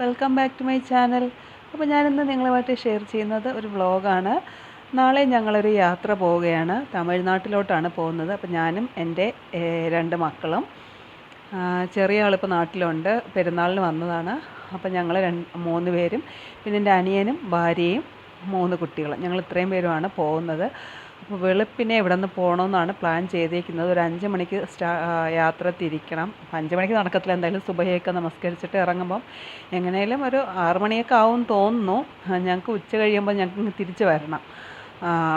Welcome back to my channel. അപ്പോൾ ഞാനിന്ന് നിങ്ങളുമായിട്ട് ഷെയർ ചെയ്യുന്നത് ഒരു വ്ളോഗാണ്. നാളെ ഞങ്ങളൊരു യാത്ര പോവുകയാണ്. തമിഴ്നാട്ടിലോട്ടാണ് പോകുന്നത്. അപ്പോൾ ഞാനും എന്റെ രണ്ട് മക്കളും ചെറിയ ആളിപ്പോൾ നാട്ടിലുണ്ട്. പെരുന്നാളിന് വന്നതാണ്. അപ്പോൾ ഞങ്ങൾ രണ്ട് മൂന്ന് പേരും പിന്നെ എന്റെ അനിയനും ഭാര്യയും മൂന്ന് കുട്ടികളും. ഞങ്ങൾ ഇത്രയും പേരുമാണ് പോകുന്നത്. അപ്പോൾ വെളുപ്പിനെ ഇവിടെ നിന്ന് പോകണമെന്നാണ് പ്ലാൻ ചെയ്തേക്കുന്നത്. ഒരു അഞ്ച് മണിക്ക് സ്റ്റാ യാത്ര തിരിക്കണം. അഞ്ച് മണിക്ക് നടക്കത്തില്ല. എന്തായാലും സുബഹയൊക്കെ നമസ്കരിച്ചിട്ട് ഇറങ്ങുമ്പം എങ്ങനെയും ഒരു ആറ് മണിയൊക്കെ ആവും തോന്നുന്നു. ഞങ്ങൾക്ക് ഉച്ച കഴിയുമ്പോൾ ഞങ്ങൾക്ക് തിരിച്ച് വരണം.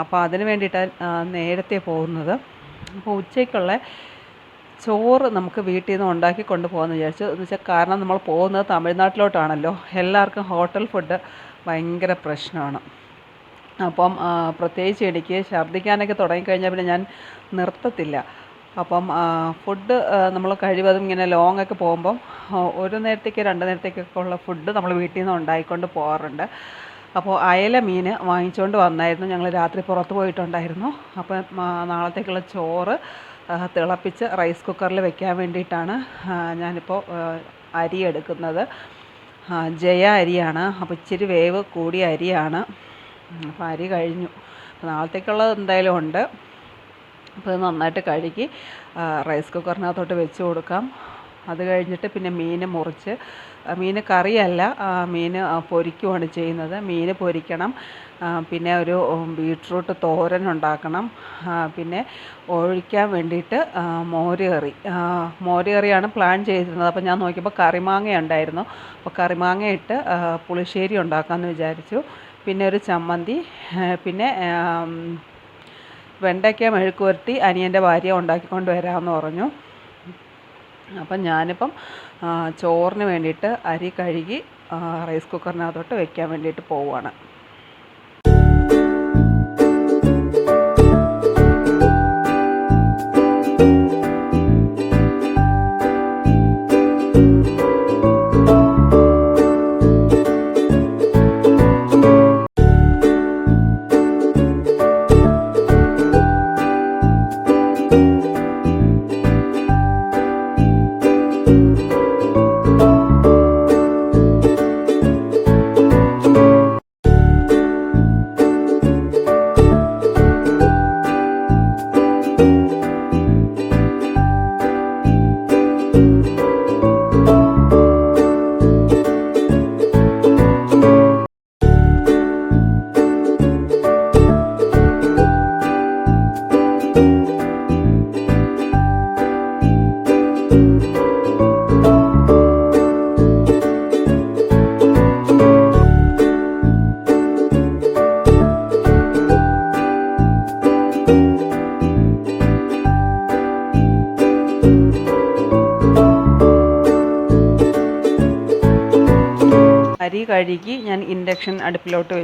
അപ്പോൾ അതിന് വേണ്ടിയിട്ടാണ് നേരത്തെ പോകുന്നത്. അപ്പോൾ ഉച്ചയ്ക്കുള്ള ചോറ് നമുക്ക് വീട്ടിൽ നിന്ന് ഉണ്ടാക്കി കൊണ്ടുപോകാമെന്ന് വിചാരിച്ചു. എന്ന് വെച്ചാൽ കാരണം നമ്മൾ പോകുന്നത് തമിഴ്നാട്ടിലോട്ടാണല്ലോ. എല്ലാവർക്കും ഹോട്ടൽ ഫുഡ് ഭയങ്കര പ്രശ്നമാണ്. അപ്പം പ്രത്യേകിച്ച് എനിക്ക് ഛർദ്ദിക്കാനൊക്കെ തുടങ്ങിക്കഴിഞ്ഞാൽ പിന്നെ ഞാൻ നിർത്തത്തില്ല. അപ്പം ഫുഡ് നമ്മൾ കഴിവതും ഇങ്ങനെ ലോങ് ഒക്കെ പോകുമ്പം ഒരു നേരത്തേക്ക് രണ്ട് നേരത്തേക്കൊക്കെ ഉള്ള ഫുഡ് നമ്മൾ വീട്ടിൽ നിന്ന് ഉണ്ടായിക്കൊണ്ട് പോകാറുണ്ട് അപ്പോൾ അയല മീൻ വാങ്ങിച്ചുകൊണ്ട് വന്നായിരുന്നു. ഞങ്ങൾ രാത്രി പുറത്ത് പോയിട്ടുണ്ടായിരുന്നു. അപ്പം നാളത്തേക്കുള്ള ചോറ് തിളപ്പിച്ച് റൈസ് കുക്കറിൽ വെക്കാൻ വേണ്ടിയിട്ടാണ് ഞാനിപ്പോൾ അരി എടുക്കുന്നത്. ജയ അരിയാണ്. അപ്പോൾ ഇച്ചിരി വേവ് കൂടിയ അരിയാണ്. അപ്പോൾ അരി കഴിഞ്ഞു. നാളത്തേക്കുള്ളത് എന്തായാലും ഉണ്ട്. അപ്പോൾ നന്നായിട്ട് കഴുകി റൈസ് കുക്കറിനകത്തോട്ട് വെച്ച് കൊടുക്കാം. അത് കഴിഞ്ഞിട്ട് പിന്നെ മീൻ മുറിച്ച് മീൻ കറിയല്ല മീൻ പൊരിക്കുവാണ് ചെയ്യുന്നത്. മീൻ പൊരിക്കണം പിന്നെ ഒരു ബീട്രൂട്ട് തോരൻ ഉണ്ടാക്കണം. പിന്നെ ഒഴിക്കാൻ വേണ്ടിയിട്ട് മോര് കറി. മോര് കറിയാണ് പ്ലാൻ ചെയ്തിരുന്നത്. അപ്പോൾ ഞാൻ നോക്കിയപ്പോൾ കറിമാങ്ങ ഉണ്ടായിരുന്നു. അപ്പോൾ കറിമാങ്ങ ഇട്ട് പുളിശ്ശേരി ഉണ്ടാക്കാമെന്ന് വിചാരിച്ചു. പിന്നെ ഒരു ചമ്മന്തി പിന്നെ വെണ്ടയ്ക്ക മെഴുക്ക് പുരട്ടി അനിയന്റെ ഭാര്യ ഉണ്ടാക്കിക്കൊണ്ട് വരാമെന്ന് പറഞ്ഞു. അപ്പം ഞാനിപ്പം ചോറിന് വേണ്ടിയിട്ട് അരി കഴുകി റൈസ് കുക്കറിനകത്തോട്ട് വെക്കാൻ വേണ്ടിയിട്ട് പോവുകയാണ്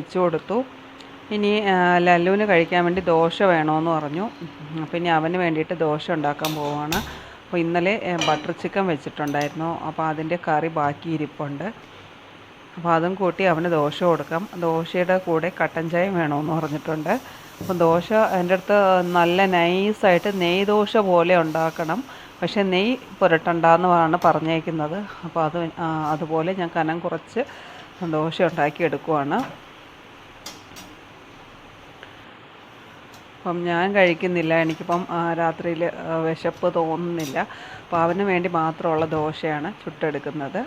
വെച്ച് കൊടുത്തു. ഇനി ലല്ലുവിന് കഴിക്കാൻ വേണ്ടി ദോശ വേണമെന്ന് പറഞ്ഞു. അപ്പോൾ ഇനി അവന് വേണ്ടിയിട്ട് ദോശ ഉണ്ടാക്കാൻ പോവുകയാണ് അപ്പോൾ ഇന്നലെ ബട്ടർ ചിക്കൻ വെച്ചിട്ടുണ്ടായിരുന്നു. അപ്പോൾ അതിന്റെ കറി ബാക്കി ഇരിപ്പുണ്ട്. അപ്പോൾ അതും കൂട്ടി അവന് ദോശ കൊടുക്കാം. ദോശയുടെ കൂടെ കട്ടൻ ചായയും വേണമെന്ന് പറഞ്ഞിട്ടുണ്ട്. അപ്പോൾ ദോശ എന്റെ അടുത്ത് നല്ല നൈസായിട്ട് നെയ് ദോശ പോലെ ഉണ്ടാക്കണം. പക്ഷേ നെയ് പുരട്ടണ്ടെന്നാണ് പറഞ്ഞേക്കുന്നത്. അപ്പോൾ അത് അതുപോലെ ഞാൻ കനം കുറച്ച് ദോശ ഉണ്ടാക്കി എടുക്കുവാണ് അപ്പം ഞാൻ കഴിക്കുന്നില്ല. എനിക്കിപ്പം രാത്രിയിൽ വിശപ്പ് തോന്നുന്നില്ല. അപ്പോൾ അവന് വേണ്ടി മാത്രമുള്ള ദോശയാണ് ചുട്ടെടുക്കുന്നത്.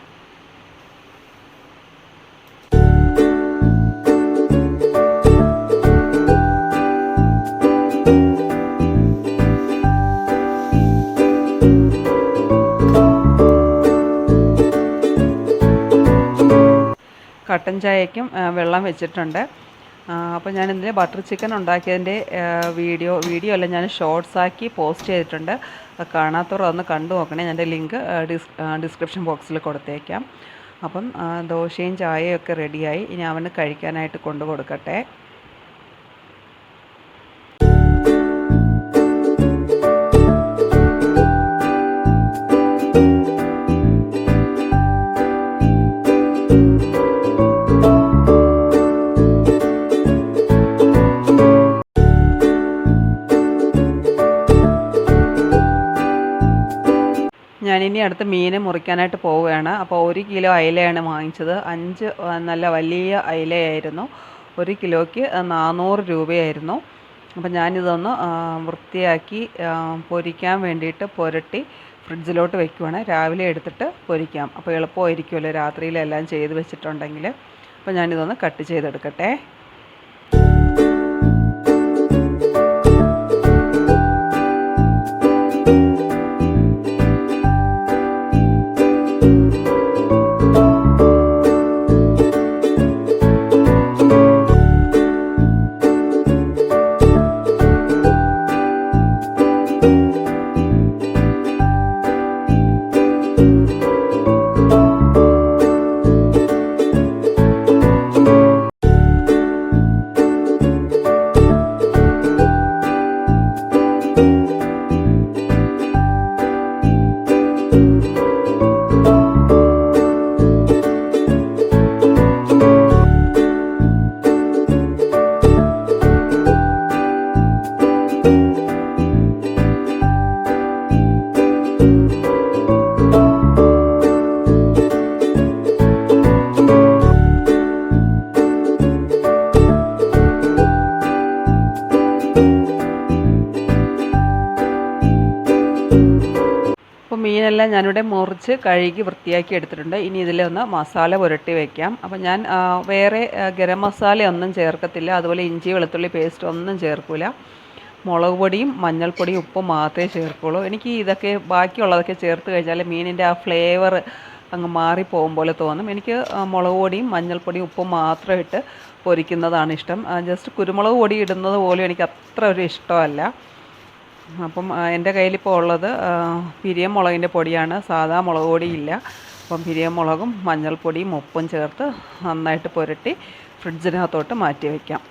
കട്ടൻ ചായയ്ക്കും വെള്ളം വെച്ചിട്ടുണ്ട്. അപ്പോൾ ഞാൻ ഇതിൽ ബട്ടർ ചിക്കൻ ഉണ്ടാക്കിയതിന്റെ വീഡിയോ വീഡിയോ അല്ല ഞാൻ ഷോർട്സ് ആക്കി പോസ്റ്റ് ചെയ്തിട്ടുണ്ട്. കാണാത്തവർ അതൊന്ന് കണ്ടു നോക്കണേ. ഞാൻ ലിങ്ക് ഡിസ് ഡിസ്ക്രിപ്ഷൻ ബോക്സിൽ കൊടുത്തേക്കാം. അപ്പം ദോശയും ചായയും ഒക്കെ റെഡിയായി ഇനി അവന് കഴിക്കാനായിട്ട് കൊണ്ടു കൊടുക്കട്ടെ. ഞാനിനി അടുത്ത് മീൻ മുറിക്കാനായിട്ട് പോവുകയാണ്. അപ്പോൾ ഒരു കിലോ അയിലയാണ് വാങ്ങിച്ചത്. അഞ്ച് നല്ല വലിയ അയിലയായിരുന്നു. ഒരു കിലോയ്ക്ക് നാനൂറ് രൂപയായിരുന്നു. അപ്പോൾ ഞാനിതൊന്ന് വൃത്തിയാക്കി പൊരിക്കാൻ വേണ്ടിയിട്ട് പുരട്ടി ഫ്രിഡ്ജിലോട്ട് വെക്കുവാണ്. രാവിലെ എടുത്തിട്ട് പൊരിക്കാം. അപ്പോൾ എളുപ്പമായിരിക്കുമല്ലോ രാത്രിയിലെല്ലാം ചെയ്ത് വെച്ചിട്ടുണ്ടെങ്കിൽ. അപ്പോൾ ഞാനിതൊന്ന് കട്ട് ചെയ്തെടുക്കട്ടെ. മീനെല്ലാം ഞാനിവിടെ മുറിച്ച് കഴുകി വൃത്തിയാക്കി എടുത്തിട്ടുണ്ട്. ഇനി ഇതിലൊന്ന് മസാല പുരട്ടി വയ്ക്കാം അപ്പം ഞാൻ വേറെ ഗരം മസാല ഒന്നും ചേർക്കത്തില്ല. അതുപോലെ ഇഞ്ചി വെളുത്തുള്ളി പേസ്റ്റ് ഒന്നും ചേർക്കില്ല മുളക് പൊടിയും മഞ്ഞൾപ്പൊടിയും ഉപ്പും മാത്രമേ ചേർക്കുള്ളൂ. എനിക്ക് ഇതൊക്കെ ബാക്കിയുള്ളതൊക്കെ ചേർത്ത് കഴിഞ്ഞാൽ മീനിന്റെ ആ ഫ്ലേവർ അങ്ങ് മാറിപ്പോകും പോലെ തോന്നും. എനിക്ക് മുളക് പൊടിയും മഞ്ഞൾപ്പൊടിയും ഉപ്പും മാത്രം ഇട്ട് പൊരിക്കുന്നതാണ് ഇഷ്ടം. ജസ്റ്റ് കുരുമുളക് പൊടി ഇടുന്നത് പോലും എനിക്ക് അത്ര ഒരു ഇഷ്ടമല്ല. അപ്പം എന്റെ കയ്യിലിപ്പോൾ ഉള്ളത് പിരിയം മുളകിന്റെ പൊടിയാണ്. സാധാ മുളക് പൊടിയില്ല. അപ്പം പിരിയം മുളകും മഞ്ഞൾപ്പൊടിയും ഉപ്പും ചേർത്ത് നന്നായിട്ട് പുരട്ടി ഫ്രിഡ്ജിനകത്തോട്ട് മാറ്റി വയ്ക്കാം.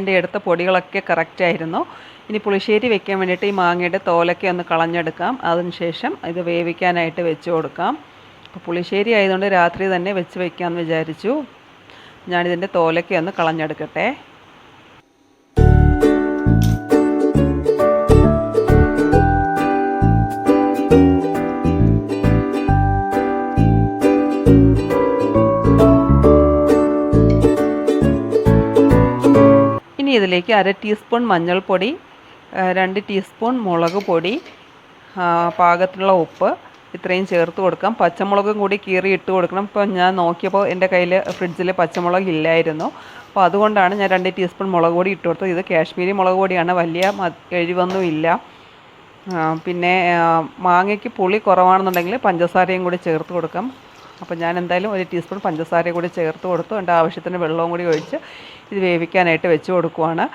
വേണ്ടി എടുത്ത പൊടികളൊക്കെ കറക്റ്റ് ആയിരുന്നു. ഇനി പുളിശ്ശേരി വെക്കാൻ വേണ്ടിയിട്ട് ഈ മാങ്ങയുടെ തോലൊക്കെ ഒന്ന് കളഞ്ഞെടുക്കാം. അതിനുശേഷം ഇത് വേവിക്കാനായിട്ട് വെച്ച് കൊടുക്കാം. അപ്പോൾ പുളിശ്ശേരി ആയതുകൊണ്ട് രാത്രി തന്നെ വെച്ച് വെക്കാമെന്ന് വിചാരിച്ചു. ഞാനിതിന്റെ തോലൊക്കെ ഒന്ന് കളഞ്ഞെടുക്കട്ടെ. ഇനി ഇതിലേക്ക് അര ടീസ്പൂൺ മഞ്ഞൾപ്പൊടി രണ്ട് ടീസ്പൂൺ മുളക് പൊടി പാകത്തിനുള്ള ഉപ്പ് ഇത്രയും ചേർത്ത് കൊടുക്കാം. പച്ചമുളകും കൂടി കീറി ഇട്ട് കൊടുക്കണം. ഇപ്പോൾ ഞാൻ നോക്കിയപ്പോൾ എന്റെ കയ്യിൽ ഫ്രിഡ്ജിൽ പച്ചമുളക് ഇല്ലായിരുന്നു. അപ്പോൾ അതുകൊണ്ടാണ് ഞാൻ രണ്ട് ടീസ്പൂൺ മുളക് പൊടി ഇട്ട് കൊടുത്തത്. ഇത് കാശ്മീരി മുളക് പൊടിയാണ്. വലിയ എരിവൊന്നും ഇല്ല. പിന്നെ മാങ്ങയ്ക്ക് പുളി കുറവാണെന്നുണ്ടെങ്കിൽ പഞ്ചസാരയും കൂടി ചേർത്ത് കൊടുക്കാം. അപ്പോൾ ഞാൻ എന്തായാലും ഒരു ടീസ്പൂൺ പഞ്ചസാര കൂടി ചേർത്ത് കൊടുത്തു. എന്റെ ആവശ്യത്തിന് വെള്ളവും കൂടി ഒഴിച്ച് ഇത് വേവിക്കാനായിട്ട് വെച്ച് കൊടുക്കുവാണ്.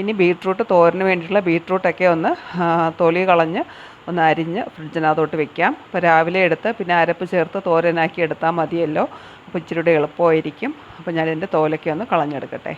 ഇനി ബീട്രൂട്ട് തോരന് വേണ്ടിയിട്ടുള്ള ബീട്രൂട്ടൊക്കെ ഒന്ന് തൊലി കളഞ്ഞ് ഒന്ന് അരിഞ്ഞ് ഫ്രിഡ്ജിനകത്തോട്ട് വെക്കാം. അപ്പോൾ രാവിലെ എടുത്ത് പിന്നെ അരപ്പ് ചേർത്ത് തോരനാക്കി എടുത്താൽ മതിയല്ലോ. അപ്പോൾ ഇച്ചിരി കൂടെ എളുപ്പമായിരിക്കും. അപ്പോൾ ഞാനിതിന്റെ തോലൊക്കെ ഒന്ന് കളഞ്ഞെടുക്കട്ടെ.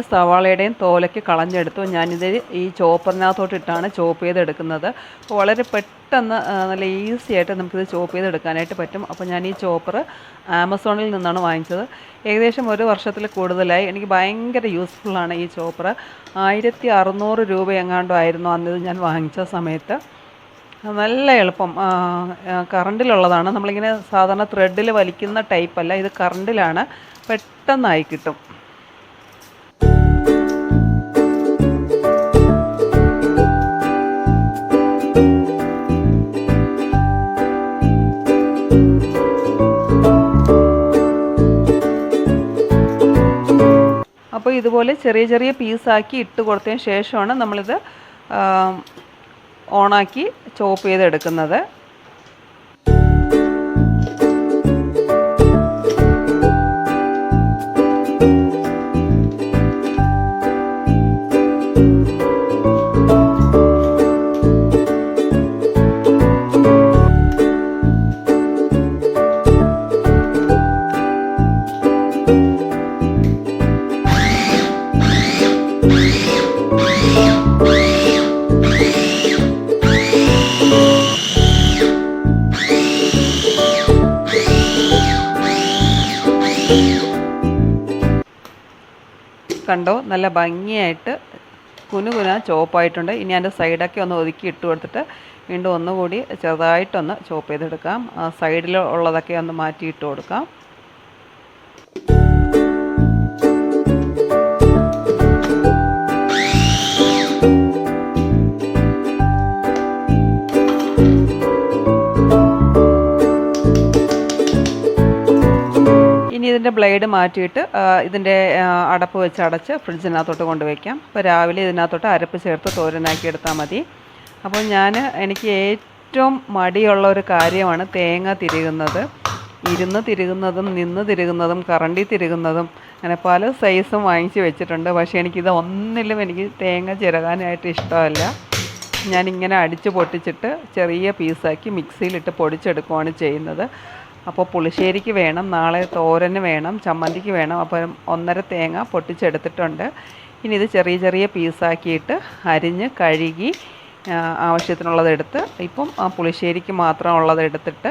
ബീട്രൂട്ടിന്റെയും സവാളയുടെയും തോലയ്ക്ക് കളഞ്ഞെടുത്തു. ഞാനിത് ഈ ചോപ്പറിനകത്തോട്ടിട്ടാണ് ചോപ്പ് ചെയ്തെടുക്കുന്നത്. വളരെ പെട്ടെന്ന് നല്ല ഈസി ആയിട്ട് നമുക്കിത് ചോപ്പ് ചെയ്തെടുക്കാനായിട്ട് പറ്റും. അപ്പോൾ ഞാൻ ഈ ചോപ്പർ ആമസോണിൽ നിന്നാണ് വാങ്ങിച്ചത്. ഏകദേശം ഒരു വർഷത്തിൽ കൂടുതലായി. എനിക്ക് ഭയങ്കര യൂസ്ഫുള്ളാണ് ഈ ചോപ്പർ. ആയിരത്തി അറുന്നൂറ് രൂപ എങ്ങാണ്ടോ ആയിരുന്നു അന്ന് ഞാൻ വാങ്ങിച്ച സമയത്ത്. നല്ല എളുപ്പം. കറണ്ടിലുള്ളതാണ്. നമ്മളിങ്ങനെ സാധാരണ ത്രെഡിൽ വലിക്കുന്ന ടൈപ്പല്ല ഇത് കറണ്ടിലാണ്. പെട്ടെന്നായി കിട്ടും. അപ്പോൾ ഇതുപോലെ ചെറിയ ചെറിയ പീസാക്കി ഇട്ട് കൊടുത്തതിന് ശേഷമാണ് നമ്മളിത് ഓണാക്കി ചോപ്പ് ചെയ്തെടുക്കുന്നത്. നല്ല ഭംഗിയായിട്ട് കുനുകുന ചോപ്പായിട്ടുണ്ട്. ഇനി അതിന്റെ സൈഡൊക്കെ ഒന്ന് ഒതുക്കി ഇട്ട് കൊടുത്തിട്ട് വീണ്ടും ഒന്നുകൂടി ചെറുതായിട്ടൊന്ന് ചോപ്പ് ചെയ്തെടുക്കാം. സൈഡിൽ ഉള്ളതൊക്കെ ഒന്ന് മാറ്റി ഇട്ട് കൊടുക്കാം. ഇതിന്റെ ബ്ലേഡ് മാറ്റിയിട്ട് ഇതിന്റെ അടപ്പ് വെച്ച് അടച്ച് ഫ്രിഡ്ജിനകത്തോട്ട് കൊണ്ടുവയ്ക്കാം. അപ്പോൾ രാവിലെ ഇതിനകത്തോട്ട് അരപ്പ് ചേർത്ത് തോരനാക്കി എടുത്താൽ മതി. അപ്പോൾ ഞാൻ എനിക്ക് ഏറ്റവും മടിയുള്ള ഒരു കാര്യമാണ് തേങ്ങ തിരുകുന്നത്. ഇരുന്ന് തിരുകുന്നതും നിന്ന് തിരുകുന്നതും കറണ്ടി തിരുകുന്നതും അങ്ങനെ പല സൈസും വാങ്ങിച്ച് വെച്ചിട്ടുണ്ട്. പക്ഷേ എനിക്കിത് ഒന്നിലും എനിക്ക് തേങ്ങ ചിരകാനായിട്ട് ഇഷ്ടമല്ല. ഞാനിങ്ങനെ അടിച്ച് പൊട്ടിച്ചിട്ട് ചെറിയ പീസാക്കി മിക്സിയിലിട്ട് പൊടിച്ചെടുക്കുകയാണ് ചെയ്യുന്നത്. അപ്പോൾ പുളിശ്ശേരിക്ക് വേണം നാളെ തോരന് വേണം ചമ്മന്തിക്ക് വേണം. അപ്പം ഒന്നര തേങ്ങ പൊട്ടിച്ചെടുത്തിട്ടുണ്ട്. ഇനി ഇത് ചെറിയ ചെറിയ പീസാക്കിയിട്ട് അരിഞ്ഞ് കഴുകി ആവശ്യത്തിനുള്ളതെടുത്ത് ഇപ്പം ആ പുളിശ്ശേരിക്ക് മാത്രം ഉള്ളത് എടുത്തിട്ട്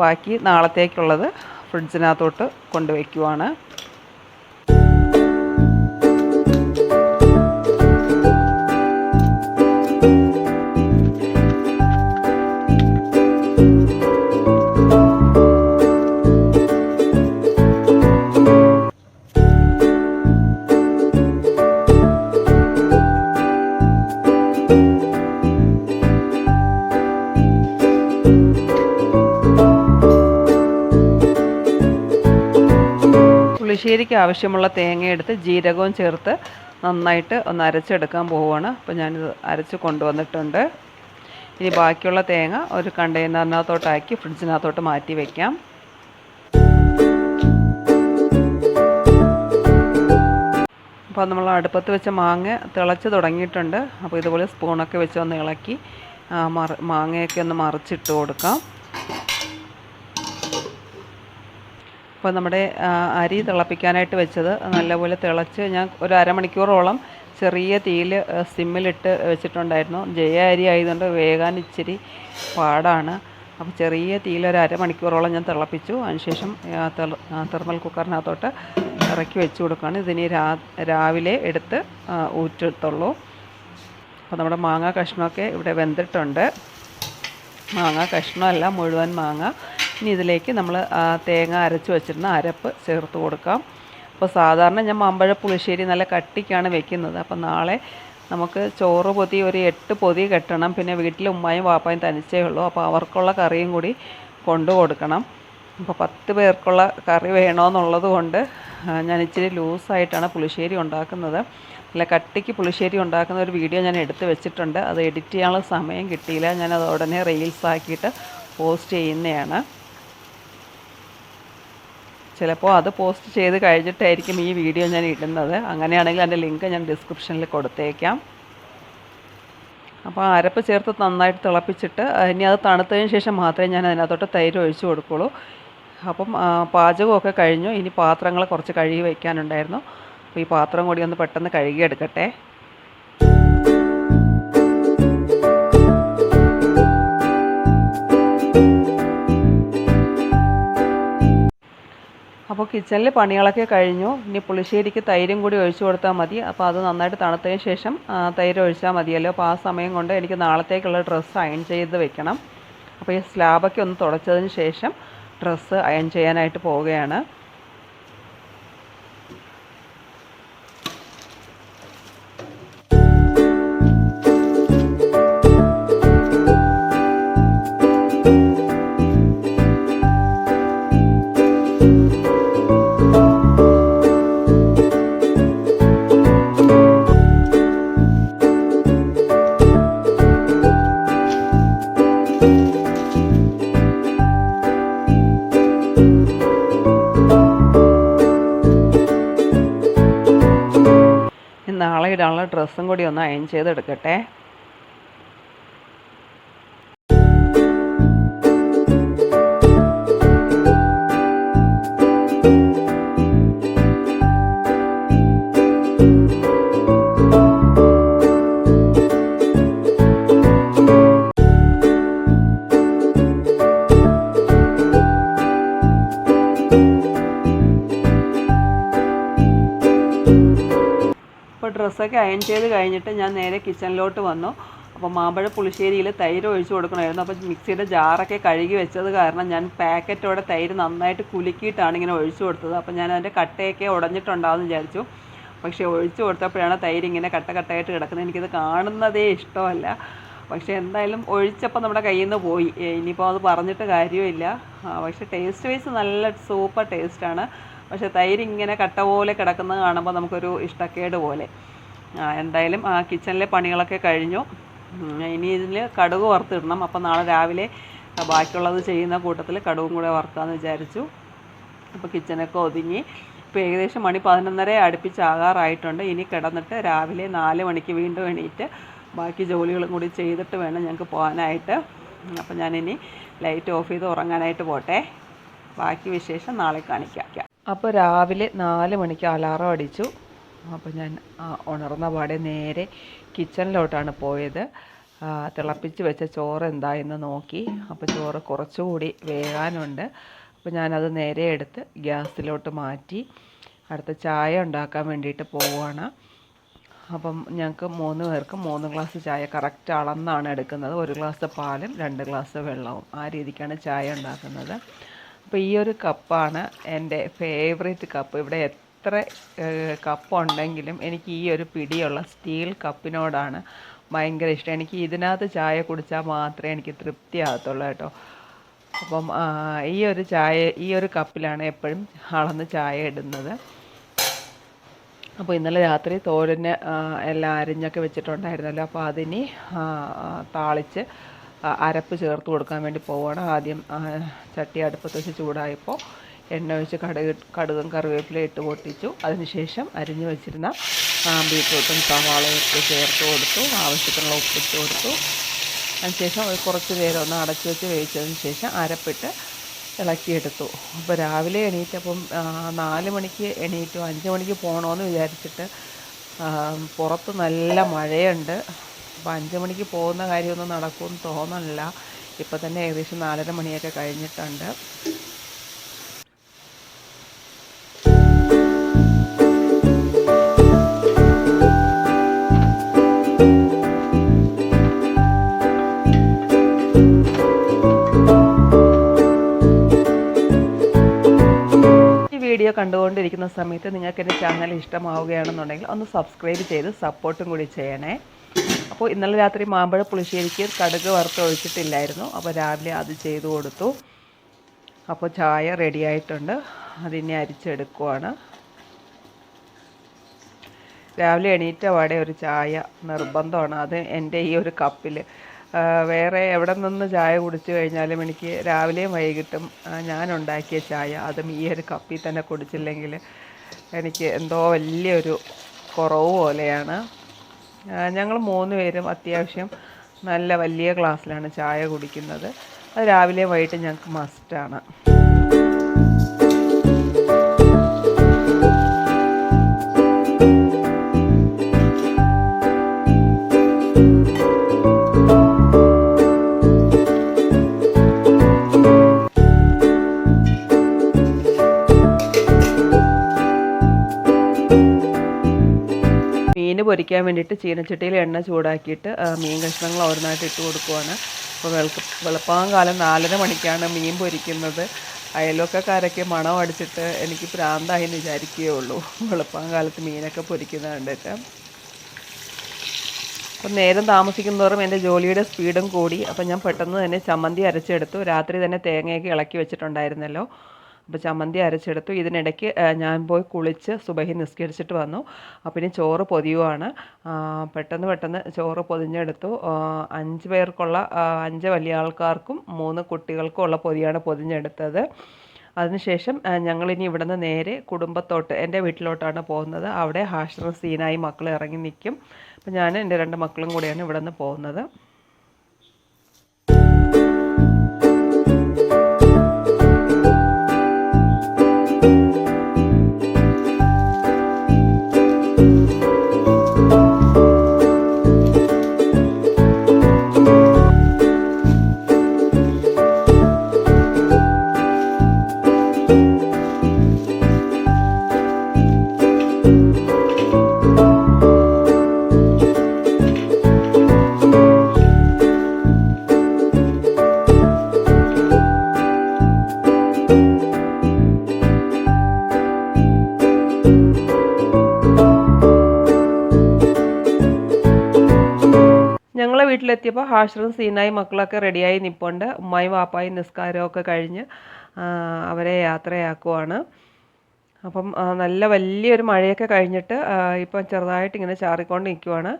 ബാക്കി നാളത്തേക്കുള്ളത് ഫ്രിഡ്ജിനകത്തോട്ട് കൊണ്ടുവയ്ക്കുവാണ്. പുളിശ്ശേരിക്ക് ആവശ്യമുള്ള തേങ്ങ എടുത്ത് ജീരകവും ചേർത്ത് നന്നായിട്ട് ഒന്ന് അരച്ചെടുക്കാൻ പോവുകയാണ്. അപ്പോൾ ഞാനിത് അരച്ച് കൊണ്ടുവന്നിട്ടുണ്ട്. ഇനി ബാക്കിയുള്ള തേങ്ങ ഒരു കണ്ടെയ്നറിനകത്തോട്ടാക്കി ഫ്രിഡ്ജിനകത്തോട്ട് മാറ്റി വയ്ക്കാം അപ്പോൾ നമ്മൾ അടുപ്പത്ത് വെച്ച മാങ്ങ തിളച്ച് തുടങ്ങിയിട്ടുണ്ട്. അപ്പോൾ ഇതുപോലെ സ്പൂണൊക്കെ വെച്ച് ഒന്ന് ഇളക്കി മാങ്ങയൊക്കെ ഒന്ന് മറിച്ചിട്ട് കൊടുക്കാം. അപ്പോൾ നമ്മുടെ അരി തിളപ്പിക്കാനായിട്ട് വെച്ചത് നല്ലപോലെ തിളച്ച് ഞാൻ ഒരു അരമണിക്കൂറോളം ചെറിയ തീയിൽ സിമ്മിലിട്ട് വെച്ചിട്ടുണ്ടായിരുന്നു. ജയ അരി ആയതുകൊണ്ട് വേഗാൻ ഇച്ചിരി പാടാണ്. അപ്പോൾ ചെറിയ തീയിൽ ഒരു അരമണിക്കൂറോളം ഞാൻ തിളപ്പിച്ചു. അതിനുശേഷം തെർമൽ കുക്കറിനകത്തോട്ട് ഇറക്കി വെച്ച് കൊടുക്കുകയാണ്. ഇതിനി രാവിലെ എടുത്ത് ഊറ്റത്തുള്ളൂ അപ്പോൾ നമ്മുടെ മാങ്ങ കഷ്ണമൊക്കെ ഇവിടെ വെന്തിട്ടുണ്ട്. മാങ്ങ കഷ്ണമല്ല മുഴുവൻ മാങ്ങ. ഇനി ഇതിലേക്ക് നമ്മൾ തേങ്ങ അരച്ച് വെച്ചിരുന്ന അരപ്പ് ചേർത്ത് കൊടുക്കാം. അപ്പോൾ സാധാരണ ഞാൻ മാമ്പഴ പുളിശ്ശേരി നല്ല കട്ടിക്കാണ് വെക്കുന്നത്. അപ്പോൾ നാളെ നമുക്ക് ചോറ് പൊതി ഒരു എട്ട് പൊതി കെട്ടണം. പിന്നെ വീട്ടിൽ ഉമ്മായും വാപ്പായും തനിച്ചേ ഉള്ളൂ. അപ്പോൾ അവർക്കുള്ള കറിയും കൂടി കൊണ്ടു കൊടുക്കണം. അപ്പോൾ പത്ത് പേർക്കുള്ള കറി വേണമെന്നുള്ളത് കൊണ്ട് ഞാൻ ഇച്ചിരി ലൂസായിട്ടാണ് പുളിശ്ശേരി ഉണ്ടാക്കുന്നത്. നല്ല കട്ടിക്ക് പുളിശ്ശേരി ഉണ്ടാക്കുന്ന ഒരു വീഡിയോ ഞാൻ എടുത്ത് വെച്ചിട്ടുണ്ട്. അത് എഡിറ്റ് ചെയ്യാനുള്ള സമയം കിട്ടിയില്ല. ഞാനത് ഉടനെ റീൽസ് ആക്കിയിട്ട് പോസ്റ്റ് ചെയ്യുന്നതാണ്. ചിലപ്പോൾ അത് പോസ്റ്റ് ചെയ്ത് കഴിഞ്ഞിട്ടായിരിക്കും ഈ വീഡിയോ ഞാൻ ഇടുന്നത്. അങ്ങനെയാണെങ്കിൽ അതിന്റെ ലിങ്ക് ഞാൻ ഡിസ്ക്രിപ്ഷനിൽ കൊടുത്തേക്കാം. അപ്പോൾ അരപ്പ് ചേർത്ത് നന്നായിട്ട് തിളപ്പിച്ചിട്ട് ഇനി അത് തണുത്തതിന് ശേഷം മാത്രമേ ഞാൻ അതിനകത്തോട്ട് തൈര് ഒഴിച്ചു കൊടുക്കുള്ളൂ. അപ്പം പാചകമൊക്കെ കഴിഞ്ഞു. ഇനി പാത്രങ്ങൾ കുറച്ച് കഴുകി വയ്ക്കാനുണ്ടായിരുന്നു അപ്പോൾ ഈ പാത്രം കൂടി ഒന്ന് പെട്ടെന്ന് കഴുകിയെടുക്കട്ടെ. അപ്പോൾ കിച്ചണിൽ പണികളൊക്കെ കഴിഞ്ഞു. ഇനി പുളിശ്ശേരിക്ക് തൈരും കൂടി ഒഴിച്ചു കൊടുത്താൽ മതി. അപ്പോൾ അത് നന്നായിട്ട് തണുത്തതിന് ശേഷം തൈര് ഒഴിച്ചാൽ മതിയല്ലോ. അപ്പോൾ ആ സമയം കൊണ്ട് എനിക്ക് നാളത്തേക്കുള്ള ഡ്രസ്സ് അയൺ ചെയ്ത് വെക്കണം. അപ്പോൾ ഈ സ്ലാബൊക്കെ ഒന്ന് തുടച്ചതിന് ശേഷം ഡ്രസ്സ് അയൺ ചെയ്യാനായിട്ട് പോവുകയാണ്. കൂടി ഒന്ന് അയൺ ചെയ്തെടുക്കട്ടെ. ഡ്രസ്സൊക്കെ അയൺ ചെയ്ത് കഴിഞ്ഞിട്ട് ഞാൻ നേരെ കിച്ചണിലോട്ട് വന്നു. അപ്പോൾ മാമ്പഴ പുളിശ്ശേരിയിൽ തൈര് ഒഴിച്ചു കൊടുക്കണമായിരുന്നു. അപ്പോൾ മിക്സിയുടെ ജാറൊക്കെ കഴുകി വെച്ചത് കാരണം ഞാൻ പാക്കറ്റോടെ തൈര് നന്നായിട്ട് കുലുക്കിയിട്ടാണ് ഇങ്ങനെ ഒഴിച്ചു കൊടുത്തത്. അപ്പോൾ ഞാൻ അതിന്റെ കട്ടയൊക്കെ ഉടഞ്ഞിട്ടുണ്ടാവും വിചാരിച്ചു. പക്ഷേ ഒഴിച്ചു കൊടുത്തപ്പോഴാണ് തൈര് ഇങ്ങനെ കട്ട കട്ടയായിട്ട് കിടക്കുന്നത്. എനിക്കിത് കാണുന്നതേ ഇഷ്ടമല്ല. പക്ഷേ എന്തായാലും ഒഴിച്ചപ്പോൾ നമ്മുടെ കയ്യിൽ നിന്ന് പോയി. ഇനിയിപ്പോൾ അത് പറഞ്ഞിട്ട് കാര്യമില്ല. പക്ഷേ ടേസ്റ്റ് വൈസ് നല്ല സൂപ്പർ ടേസ്റ്റാണ് പക്ഷേ തൈര് ഇങ്ങനെ കട്ട പോലെ കിടക്കുന്നത് കാണുമ്പോൾ നമുക്കൊരു ഇഷ്ടക്കേട് പോലെ. എന്തായാലും ആ കിച്ചണിലെ പണികളൊക്കെ കഴിഞ്ഞു. ഇനി ഇതിൽ കടുക് വറുത്തിടണം. അപ്പോൾ നാളെ രാവിലെ ബാക്കിയുള്ളത് ചെയ്യുന്ന കൂട്ടത്തിൽ കടുകും കൂടെ വറുക്കാമെന്ന് വിചാരിച്ചു. അപ്പോൾ കിച്ചനൊക്കെ ഒതുങ്ങി. ഇപ്പോൾ ഏകദേശം മണി പതിനൊന്നര അടുപ്പിച്ചാകാറായിട്ടുണ്ട്. ഇനി കിടന്നിട്ട് രാവിലെ നാല് മണിക്ക് വീണ്ടും എണീറ്റ് ബാക്കി ജോലികളും കൂടി ചെയ്തിട്ട് വേണം ഞങ്ങൾക്ക് പോകാനായിട്ട്. അപ്പോൾ ഞാനിനി ലൈറ്റ് ഓഫ് ചെയ്ത് ഉറങ്ങാനായിട്ട് പോട്ടെ. ബാക്കി വിശേഷം നാളെ കാണിക്കാം. അപ്പോൾ രാവിലെ നാല് മണിക്ക് അലാറം അടിച്ചു. അപ്പോൾ ഞാൻ ഉണർന്ന പാടെ നേരെ കിച്ചണിലോട്ടാണ് പോയത്. തിളപ്പിച്ച് വെച്ച ചോറ് എന്തായെന്ന് നോക്കി. അപ്പോൾ ചോറ് കുറച്ചുകൂടി വേകാനുണ്ട്. അപ്പോൾ ഞാനത് നേരെ എടുത്ത് ഗ്യാസിലോട്ട് മാറ്റി അടുത്ത ചായ ഉണ്ടാക്കാൻ വേണ്ടിയിട്ട് പോവുകയാണ്. അപ്പം ഞങ്ങൾക്ക് മൂന്ന് പേർക്ക് മൂന്ന് ഗ്ലാസ് ചായ കറക്റ്റ് അളന്നാണ് എടുക്കുന്നത്. ഒരു ഗ്ലാസ് പാലും രണ്ട് ഗ്ലാസ് വെള്ളവും. ആ രീതിക്കാണ് ചായ ഉണ്ടാക്കുന്നത്. അപ്പോൾ ഈ ഒരു കപ്പാണ് എന്റെ ഫേവറേറ്റ് കപ്പ് ഇവിടെ എത്ര കപ്പുണ്ടെങ്കിലും എനിക്ക് ഈ ഒരു പിടിയുള്ള സ്റ്റീൽ കപ്പിനോടാണ് ഭയങ്കര ഇഷ്ടം. എനിക്ക് ഇതിനകത്ത് ചായ കുടിച്ചാൽ മാത്രമേ എനിക്ക് തൃപ്തിയാകത്തുള്ളൂ കേട്ടോ. അപ്പം ഈ ഒരു ചായ ഈ ഒരു കപ്പിലാണ് എപ്പോഴും അളന്ന് ചായ ഇടുന്നത്. അപ്പോൾ ഇന്നലെ രാത്രി തോരന് എല്ലാം അരിഞ്ഞൊക്കെ വെച്ചിട്ടുണ്ടായിരുന്നല്ലോ. അപ്പോൾ അതിന് താളിച്ച് അരപ്പ് ചേർത്ത് കൊടുക്കാൻ വേണ്ടി പോവുകയാണ് ആദ്യം ചട്ടി അടുപ്പത്ത് വെച്ച് ചൂടായപ്പോൾ എണ്ണ ഒഴിച്ച് കടുക് കടുകും കറിവേപ്പിലും ഇട്ട് പൊട്ടിച്ചു. അതിനുശേഷം അരിഞ്ഞു വെച്ചിരുന്ന ബീറ്റ്റൂട്ടും സവാളയും ഒക്കെ ചേർത്ത് കൊടുത്തു. ആവശ്യത്തിനുള്ള ഉപ്പിട്ട് കൊടുത്തു. അതിനുശേഷം ഒരു കുറച്ച് നേരം ഒന്ന് അടച്ചു വെച്ച് വേവിച്ചതിന് ശേഷം അരപ്പിട്ട് ഇളക്കിയെടുത്തു. അപ്പോൾ രാവിലെ എണീറ്റപ്പം നാല് മണിക്ക് എണീറ്റു അഞ്ച് മണിക്ക് പോകണമെന്ന് വിചാരിച്ചിട്ട് പുറത്ത് നല്ല മഴയുണ്ട്. അപ്പോൾ അഞ്ച് മണിക്ക് പോകുന്ന കാര്യമൊന്നും നടക്കുമെന്ന് തോന്നണില്ല. ഇപ്പോൾ തന്നെ ഏകദേശം നാലര മണിയൊക്കെ കഴിഞ്ഞിട്ടുണ്ട്. വീഡിയോ കണ്ടുകൊണ്ടിരിക്കുന്ന സമയത്ത് നിങ്ങൾക്ക് എന്റെ ചാനൽ ഇഷ്ടമാവുകയാണെന്നുണ്ടെങ്കിൽ ഒന്ന് സബ്സ്ക്രൈബ് ചെയ്ത് സപ്പോർട്ടും കൂടി ചെയ്യണേ. അപ്പോൾ ഇന്നലെ രാത്രി മാമ്പഴ പുളിശ്ശേരിക്ക് കടുക് വറുത്ത് ഒഴിച്ചിട്ടില്ലായിരുന്നു അപ്പോൾ രാവിലെ അത് ചെയ്തു കൊടുത്തു. അപ്പോൾ ചായ റെഡിയായിട്ടുണ്ട് അതിനെ അരിച്ചെടുക്കുവാണ്. രാവിലെ എണീറ്റ പാടെ ഒരു ചായ നിർബന്ധമാണ്. അത് എന്റെ ഈ ഒരു കപ്പിൽ. വേറെ എവിടെ നിന്ന് ചായ കുടിച്ചു കഴിഞ്ഞാലും എനിക്ക് രാവിലെയും വൈകിട്ടും ഞാൻ ഉണ്ടാക്കിയ ചായ അതും ഈ ഒരു കപ്പിൽ തന്നെ കുടിച്ചില്ലെങ്കിൽ എനിക്ക് എന്തോ വലിയൊരു കുറവ് പോലെയാണ്. ഞങ്ങൾ മൂന്ന് പേരും അത്യാവശ്യം നല്ല വലിയ ഗ്ലാസ്സിലാണ് ചായ കുടിക്കുന്നത്. അത് രാവിലെ വൈകിട്ട് ഞങ്ങൾക്ക് മസ്റ്റാണ് പൊരിക്കാൻ വേണ്ടിയിട്ട് ചീനച്ചട്ടിയിൽ എണ്ണ ചൂടാക്കിയിട്ട് മീൻ കഷ്ണങ്ങൾ ഓരോന്നായിട്ട് ഇട്ട് കൊടുക്കുവാണ്. അപ്പോൾ വെളുപ്പ് വെളുപ്പാം കാലം നാലര മണിക്കാണ് മീൻ പൊരിക്കുന്നത്. അയൽവക്കക്കാരൊക്കെ മണം അടിച്ചിട്ട് എനിക്ക് പ്രാന്തായി എന്ന് വിചാരിക്കുകയേ ഉള്ളൂ. വെളുപ്പാങ്കാലത്ത് മീനൊക്കെ പൊരിക്കുന്നത് കണ്ടിട്ട്. അപ്പം നേരം താമസിക്കുന്നതോറും എന്റെ ജോലിയുടെ സ്പീഡും കൂടി. അപ്പം ഞാൻ പെട്ടെന്ന് തന്നെ ചമ്മന്തി അരച്ചെടുത്തു. രാത്രി തന്നെ തേങ്ങയൊക്കെ ഇളക്കി വെച്ചിട്ടുണ്ടായിരുന്നല്ലോ. അപ്പോൾ ചമ്മന്തി അരച്ചെടുത്തു. ഇതിനിടയ്ക്ക് ഞാൻ പോയി കുളിച്ച് സുബഹി നിസ്കരിച്ചിട്ട് വന്നു. അപ്പം ഇനി ചോറ് പൊതിയുവാണ്. പെട്ടെന്ന് പെട്ടെന്ന് ചോറ് പൊതിഞ്ഞെടുത്തു. അഞ്ച് പേർക്കുള്ള അഞ്ച് വലിയ ആൾക്കാർക്കും മൂന്ന് കുട്ടികൾക്കും ഉള്ള പൊതിയാണ് പൊതിഞ്ഞെടുത്തത്. അതിനുശേഷം ഞങ്ങളിനി ഇവിടുന്ന് നേരെ കുടുംബത്തോട്ട് എന്റെ വീട്ടിലോട്ടാണ് പോകുന്നത്. അവിടെ ഹാഷറും സീനായി മക്കൾ ഇറങ്ങി നിൽക്കും. അപ്പം ഞാൻ എന്റെ രണ്ട് മക്കളും കൂടിയാണ് ഇവിടെ നിന്ന് പോകുന്നത്. വീട്ടിലെത്തിയപ്പോൾ ഹാഷറും സീനായി മക്കളൊക്കെ റെഡിയായി നിൽപ്പുണ്ട് ഉമ്മായും വാപ്പായും നിസ്കാരമൊക്കെ കഴിഞ്ഞ് അവരെ യാത്രയാക്കുവാണ്. അപ്പം നല്ല വലിയൊരു മഴയൊക്കെ കഴിഞ്ഞിട്ട് ഇപ്പം ചെറുതായിട്ട് ഇങ്ങനെ ചാറിക്കൊണ്ട് നിൽക്കുവാണ്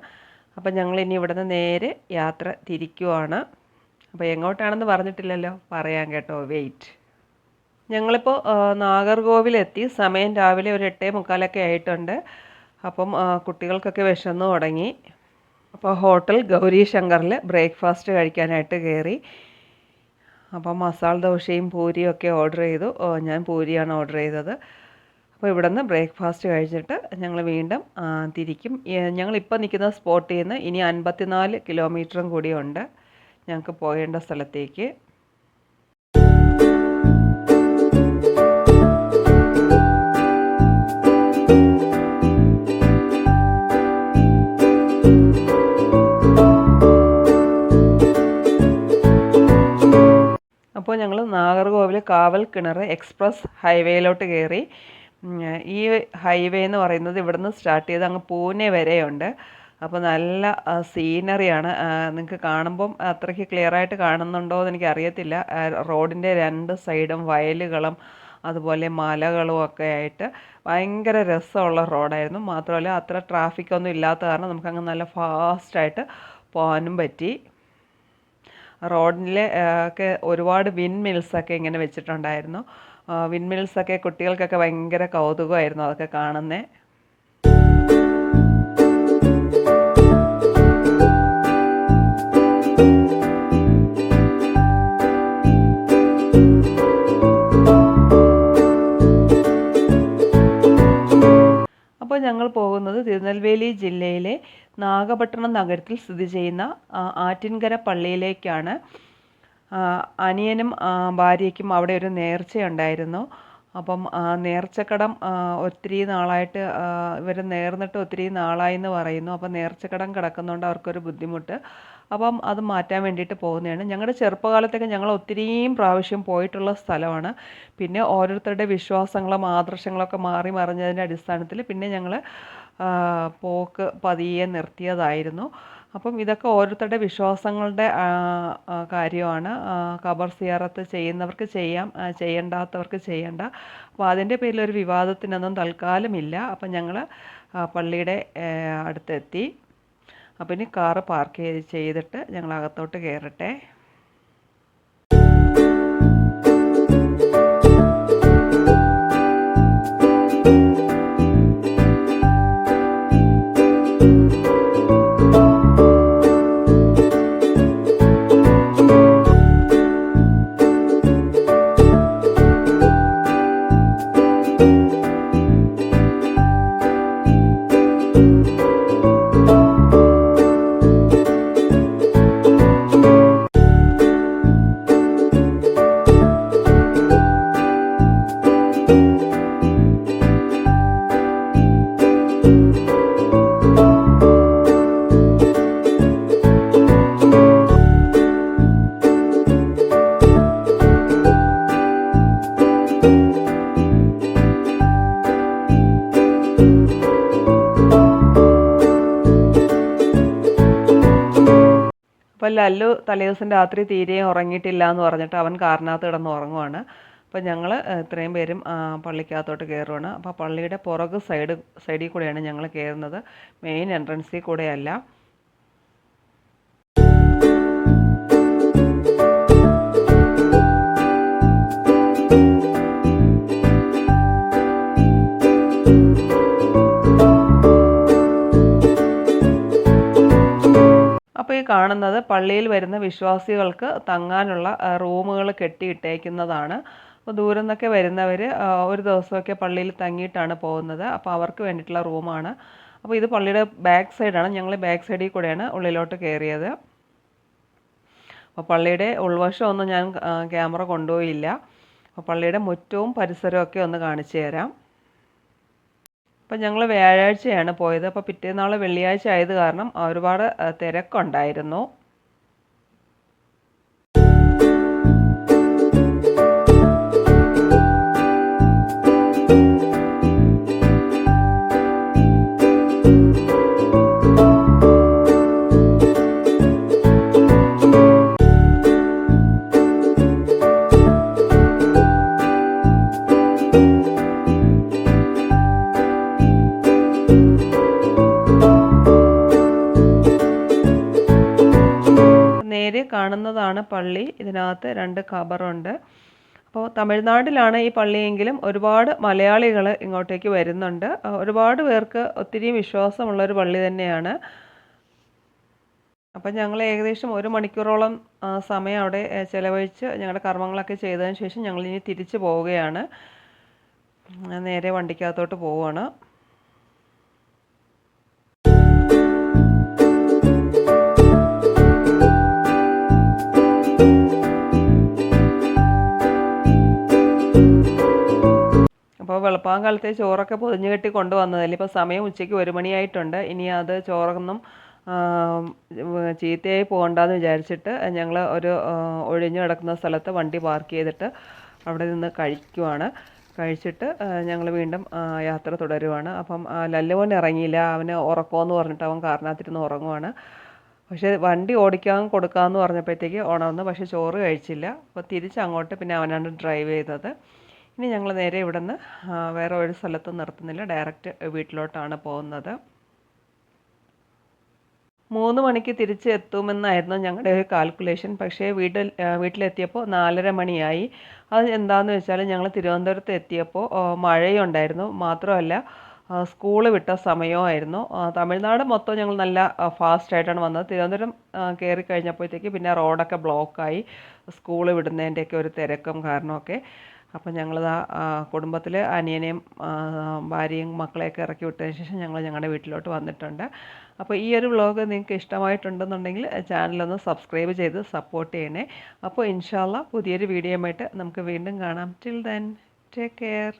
അപ്പം ഞങ്ങൾ ഇനി ഇവിടുന്ന് നേരെ യാത്ര തിരിക്കുവാണ്. അപ്പോൾ എങ്ങോട്ടാണെന്ന് പറഞ്ഞിട്ടില്ലല്ലോ? പറയാൻ കേട്ടോ. വെയിറ്റ് ഞങ്ങളിപ്പോൾ നാഗർകോവിലെത്തി. സമയം രാവിലെ ഒരു എട്ടേ മുക്കാലൊക്കെ ആയിട്ടുണ്ട്. അപ്പം കുട്ടികൾക്കൊക്കെ വിശന്നു തുടങ്ങി. അപ്പോൾ ഹോട്ടൽ ഗൗരി ശങ്കറിൽ ബ്രേക്ക്ഫാസ്റ്റ് കഴിക്കാനായിട്ട് കയറി. അപ്പോൾ മസാല ദോശയും പൂരിയും ഒക്കെ ഓർഡർ ചെയ്തു. ഞാൻ പൂരിയാണ് ഓർഡർ ചെയ്തത്. അപ്പോൾ ഇവിടെ നിന്ന് ബ്രേക്ക്ഫാസ്റ്റ് കഴിച്ചിട്ട് ഞങ്ങൾ വീണ്ടും തിരിക്കും. ഞങ്ങളിപ്പോൾ നിൽക്കുന്ന സ്പോട്ടിൽ നിന്ന് ഇനി അൻപത്തിനാല് കിലോമീറ്ററും കൂടിയുണ്ട് ഞങ്ങൾക്ക് പോകേണ്ട സ്ഥലത്തേക്ക്. അപ്പോൾ ഞങ്ങൾ നാഗർകോവിൽ കാവൽ കിണർ എക്സ്പ്രസ് ഹൈവേയിലോട്ട് കയറി. ഈ ഹൈവേ എന്ന് പറയുന്നത് ഇവിടുന്ന് സ്റ്റാർട്ട് ചെയ്ത് അങ്ങ് പൂനെ വരെയുണ്ട്. അപ്പോൾ നല്ല സീനറിയാണ്. നിങ്ങൾക്ക് കാണുമ്പം അത്രയ്ക്ക് ക്ലിയർ ആയിട്ട് കാണുന്നുണ്ടോ എന്ന് എനിക്കറിയത്തില്ല റോഡിന്റെ രണ്ട് സൈഡും വയലുകളും അതുപോലെ മലകളും ഒക്കെ ആയിട്ട് ഭയങ്കര രസമുള്ള റോഡായിരുന്നു. മാത്രമല്ല അത്ര ട്രാഫിക്കൊന്നും ഇല്ലാത്ത കാരണം നമുക്കങ്ങ് നല്ല ഫാസ്റ്റായിട്ട് പോകാനും പറ്റി. റോഡിൽ ഒക്കെ ഒരുപാട് വിൻ മിൽസൊക്കെ ഇങ്ങനെ വെച്ചിട്ടുണ്ടായിരുന്നു. വിൻ മിൽസൊക്കെ കുട്ടികൾക്കൊക്കെ ഭയങ്കര കൗതുകമായിരുന്നു അതൊക്കെ അപ്പോൾ ഞങ്ങൾ പോകുന്നത് തിരുനെൽവേലി ജില്ലയിലെ നാഗപട്ടണം നഗരത്തിൽ സ്ഥിതി ചെയ്യുന്ന ആറ്റിൻകര പള്ളിയിലേക്കാണ് അനിയനും ഭാര്യയ്ക്കും അവിടെ ഒരു നേർച്ചയുണ്ടായിരുന്നു. അപ്പം നേർച്ചക്കടം ഒത്തിരി നാളായിട്ട് ഇവർ നേർന്നിട്ട് ഒത്തിരി നാളായി എന്ന് പറയുന്നു. അപ്പം നേർച്ചക്കടം കിടക്കുന്നതുകൊണ്ട് അവർക്കൊരു ബുദ്ധിമുട്ട്. അപ്പം അത് മാറ്റാൻ വേണ്ടിയിട്ട് പോകുന്നതാണ്. ഞങ്ങളുടെ ചെറുപ്പകാലത്തൊക്കെ ഞങ്ങൾ ഒത്തിരിയും പ്രാവശ്യം പോയിട്ടുള്ള സ്ഥലമാണ്. പിന്നെ ഓരോരുത്തരുടെ വിശ്വാസങ്ങളും ആദർശങ്ങളൊക്കെ മാറി മറിഞ്ഞതിന്റെ അടിസ്ഥാനത്തിൽ പിന്നെ ഞങ്ങൾ പോക്ക് പതിയെ നിർത്തിയതായിരുന്നു. അപ്പം ഇതൊക്കെ ഓരോരുത്തരുടെ വിശ്വാസങ്ങളുടെ കാര്യമാണ്. ഖബർ സിയാറത്ത് ചെയ്യുന്നവർക്ക് ചെയ്യാം ചെയ്യേണ്ടാത്തവർക്ക് ചെയ്യണ്ട. അപ്പോൾ അതിന്റെ പേരിൽ ഒരു വിവാദത്തിനൊന്നും തൽക്കാലമില്ല. അപ്പം ഞങ്ങൾ പള്ളിയുടെ അടുത്തെത്തി. അപ്പം ഇനി കാറ് പാർക്ക് ചെയ്ത് ചെയ്തിട്ട് ഞങ്ങൾ അകത്തോട്ട് കയറട്ടെ. അപ്പം ലല്ലു തലേദിവസം രാത്രി തീരെയും ഉറങ്ങിയിട്ടില്ല എന്ന് പറഞ്ഞിട്ട് അവൻ കാറിനകത്ത് കിടന്ന് ഉറങ്ങുവാണ്. അപ്പോൾ ഞങ്ങൾ ഇത്രയും പേരും പള്ളിക്കകത്തോട്ട് കയറുവാണ് അപ്പോൾ പള്ളിയുടെ പുറക് സൈഡ് സൈഡിൽ കൂടെയാണ് ഞങ്ങൾ കയറുന്നത് മെയിൻ എൻട്രൻസിൽ കൂടെയല്ല. അപ്പോൾ ഈ കാണുന്നത് പള്ളിയിൽ വരുന്ന വിശ്വാസികൾക്ക് തങ്ങാനുള്ള റൂമുകൾ കെട്ടിയിട്ടേക്കുന്നതാണ്. അപ്പോൾ ദൂരം നിന്നൊക്കെ വരുന്നവർ ഒരു ദിവസമൊക്കെ പള്ളിയിൽ തങ്ങിയിട്ടാണ് പോകുന്നത്. അപ്പോൾ അവർക്ക് വേണ്ടിയിട്ടുള്ള റൂമാണ്. അപ്പോൾ ഇത് പള്ളിയുടെ ബാക്ക് സൈഡാണ്. ഞങ്ങൾ ബാക്ക് സൈഡിൽ കൂടെയാണ് ഉള്ളിലോട്ട് കയറിയത് അപ്പോൾ പള്ളിയുടെ ഉൾവശമൊന്നും ഞാൻ ക്യാമറ കൊണ്ടുപോയില്ല. അപ്പോൾ പള്ളിയുടെ മുറ്റവും പരിസരവും ഒക്കെ ഒന്ന് കാണിച്ചു തരാം. അപ്പം ഞങ്ങൾ വ്യാഴാഴ്ചയാണ് പോയത്. അപ്പോൾ പിറ്റേന്നാൾ വെള്ളിയാഴ്ച ആയത് കാരണം ഒരുപാട് തിരക്കുണ്ടായിരുന്നു. കാണുന്നതാണ് പള്ളി. ഇതിനകത്ത് രണ്ട് ഖബറുണ്ട് അപ്പോൾ തമിഴ്നാട്ടിലാണ് ഈ പള്ളിയെങ്കിലും ഒരുപാട് മലയാളികൾ ഇങ്ങോട്ടേക്ക് വരുന്നുണ്ട്. ഒരുപാട് പേർക്ക് ഒത്തിരി വിശ്വാസമുള്ളൊരു പള്ളി തന്നെയാണ്. അപ്പം ഞങ്ങൾ ഏകദേശം ഒരു മണിക്കൂറോളം സമയം അവിടെ ചിലവഴിച്ച് ഞങ്ങളുടെ കർമ്മങ്ങളൊക്കെ ചെയ്തതിന് ശേഷം ഞങ്ങൾ ഇനി തിരിച്ചു പോവുകയാണ്. നേരെ വണ്ടിക്കകത്തോട്ട് പോവുകയാണ് അപ്പോൾ വെളുപ്പാങ്കാലത്തെ ചോറൊക്കെ പൊതിഞ്ഞ് കെട്ടി കൊണ്ടുവന്നതല്ലേ? ഇപ്പോൾ സമയം ഉച്ചയ്ക്ക് ഒരു മണിയായിട്ടുണ്ട്. ഇനി അത് ചോറൊന്നും ചീത്തയായി പോകണ്ടെന്ന് വിചാരിച്ചിട്ട് ഞങ്ങൾ ഒരു ഒഴിഞ്ഞു കിടക്കുന്ന സ്ഥലത്ത് വണ്ടി പാർക്ക് ചെയ്തിട്ട് അവിടെ നിന്ന് കഴിക്കുവാണ്. കഴിച്ചിട്ട് ഞങ്ങൾ വീണ്ടും യാത്ര തുടരുവാണ്. അപ്പം ലല്ലുവൻ ഇറങ്ങിയില്ല. അവന് ഉറക്കമെന്ന് പറഞ്ഞിട്ട് അവൻ കാരണത്തിരുന്ന് ഉറങ്ങുവാണ്. പക്ഷേ വണ്ടി ഓടിക്കാൻ കൊടുക്കാമെന്ന് പറഞ്ഞപ്പോഴത്തേക്ക് ഉണർന്നു പക്ഷേ ചോറ് കഴിച്ചില്ല. അപ്പോൾ തിരിച്ച് അങ്ങോട്ട് പിന്നെ അവനാണ് ഡ്രൈവ് ചെയ്തത്. ഇനി ഞങ്ങൾ നേരെ ഇവിടെ നിന്ന് വേറെ ഒരു സ്ഥലത്തും നിർത്തുന്നില്ല. ഡയറക്റ്റ് വീട്ടിലോട്ടാണ് പോകുന്നത്. മൂന്ന് മണിക്ക് തിരിച്ച് എത്തുമെന്നായിരുന്നു ഞങ്ങളുടെ ഒരു കാൽക്കുലേഷൻ പക്ഷേ വീട്ടിൽ വീട്ടിലെത്തിയപ്പോൾ നാലര മണിയായി. അത് എന്താണെന്ന് വെച്ചാൽ ഞങ്ങൾ തിരുവനന്തപുരത്ത് എത്തിയപ്പോൾ മഴയുണ്ടായിരുന്നു. മാത്രമല്ല സ്കൂൾ വിട്ട സമയമായിരുന്നു. തമിഴ്നാട് മൊത്തം ഞങ്ങൾ നല്ല ഫാസ്റ്റായിട്ടാണ് വന്നത്. തിരുവനന്തപുരം കയറി കഴിഞ്ഞപ്പോഴത്തേക്ക് പിന്നെ റോഡൊക്കെ ബ്ലോക്കായി സ്കൂൾ വിടുന്നതിന്റെയൊക്കെ ഒരു തിരക്കും കാരണമൊക്കെ. അപ്പം ഞങ്ങളത് കുടുംബത്തിൽ അനിയനെയും ഭാര്യയും മക്കളെയൊക്കെ ഇറക്കി വിട്ടതിന് ശേഷം ഞങ്ങൾ ഞങ്ങളുടെ വീട്ടിലോട്ട് വന്നിട്ടുണ്ട്. അപ്പോൾ ഈ ഒരു വ്ളോഗ് നിങ്ങൾക്ക് ഇഷ്ടമായിട്ടുണ്ടെന്നുണ്ടെങ്കിൽ ചാനലൊന്ന് സബ്സ്ക്രൈബ് ചെയ്ത് സപ്പോർട്ട് ചെയ്യണേ. അപ്പോൾ ഇൻഷാല്ല പുതിയൊരു വീഡിയോയുമായിട്ട് നമുക്ക് വീണ്ടും കാണാം. Till then take care